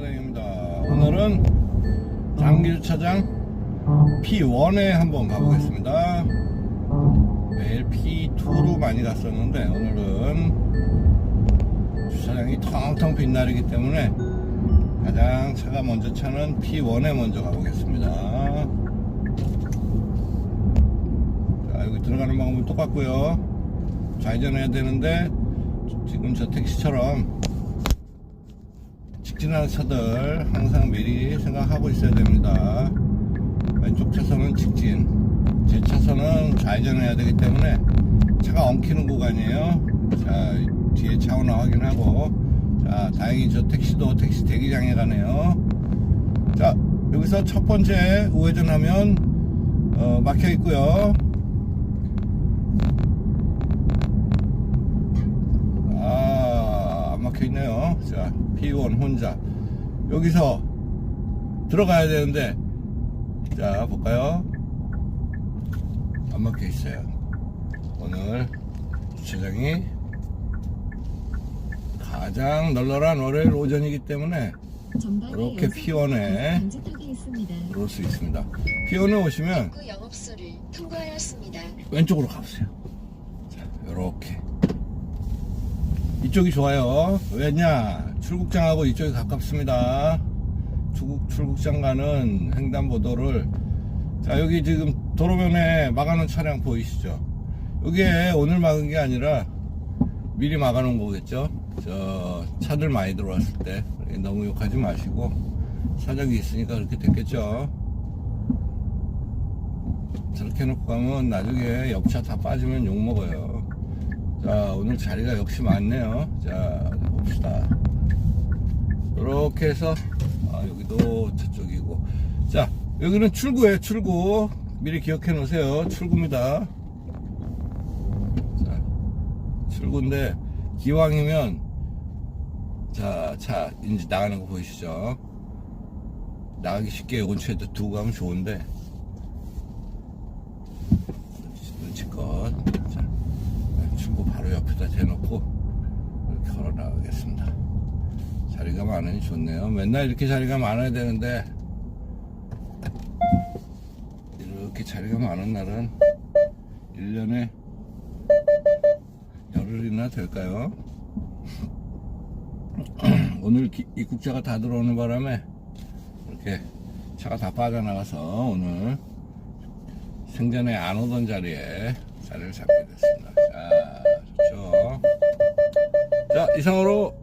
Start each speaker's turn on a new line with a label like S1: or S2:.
S1: 차량입니다. 오늘은 장기주차장 P1에 한번 가보겠습니다. 매일 P2로 많이 갔었는데 오늘은 주차장이 텅텅 빈 날이기 때문에 가장 차가 먼저 차는 P1에 먼저 가보겠습니다. 자, 여기 들어가는 방법은 똑같고요. 좌회전해야 되는데 지금 저 택시처럼 직진하는 차들 항상 미리 생각하고 있어야 됩니다. 왼쪽 차선은 직진, 제 차선은 좌회전해야 되기 때문에 차가 엉키는 구간이에요. 자, 뒤에 차 오나 확인하고, 자, 다행히 저 택시도 택시 대기장에 가네요. 자, 여기서 첫 번째 우회전하면 어, 막혀 있고요. 아, 안 막혀 있네요. 자, P1 혼자. 여기서 들어가야 되는데, 자, 볼까요? 안 막혀 있어요. 오늘 주차장이 가장 널널한 월요일 오전이기 때문에 이렇게 P1에 들어올 수 있습니다. P1에 오시면. 왼쪽으로 가보세요. 자, 요렇게. 이쪽이 좋아요. 왜냐? 출국장하고 이쪽이 가깝습니다. 출국, 출국장 가는 횡단보도를. 자, 여기 지금 도로변에 막아놓은 차량 보이시죠? 여기에 오늘 막은 게 아니라 미리 막아놓은 거겠죠? 저, 차들 많이 들어왔을 때. 너무 욕하지 마시고. 사정이 있으니까 그렇게 됐겠죠? 저렇게 해놓고 가면 나중에 옆차 다 빠지면 욕먹어요. 자, 오늘 자리가 역시 많네요. 자, 봅시다. 이렇게 해서, 아, 여기도 저쪽이고. 자, 여기는 출구에요, 출구. 미리 기억해 놓으세요. 출구입니다. 자, 출구인데, 기왕이면, 자, 차, 이제 나가는 거 보이시죠? 나가기 쉽게 온체도 두고 가면 좋은데, 눈치껏 자, 출구 바로 옆에다 대놓고 이렇게 걸어 나가겠습니다. 자리가 많으니 좋네요. 맨날 이렇게 자리가 많아야 되는데 이렇게 자리가 많은 날은 1년에 열흘이나 될까요? 오늘 기- 입국자가 다 들어오는 바람에 이렇게 차가 다 빠져나가서 오늘 생전에 안 오던 자리에 자리를 잡게 됐습니다. 자, 좋죠. 자, 이상으로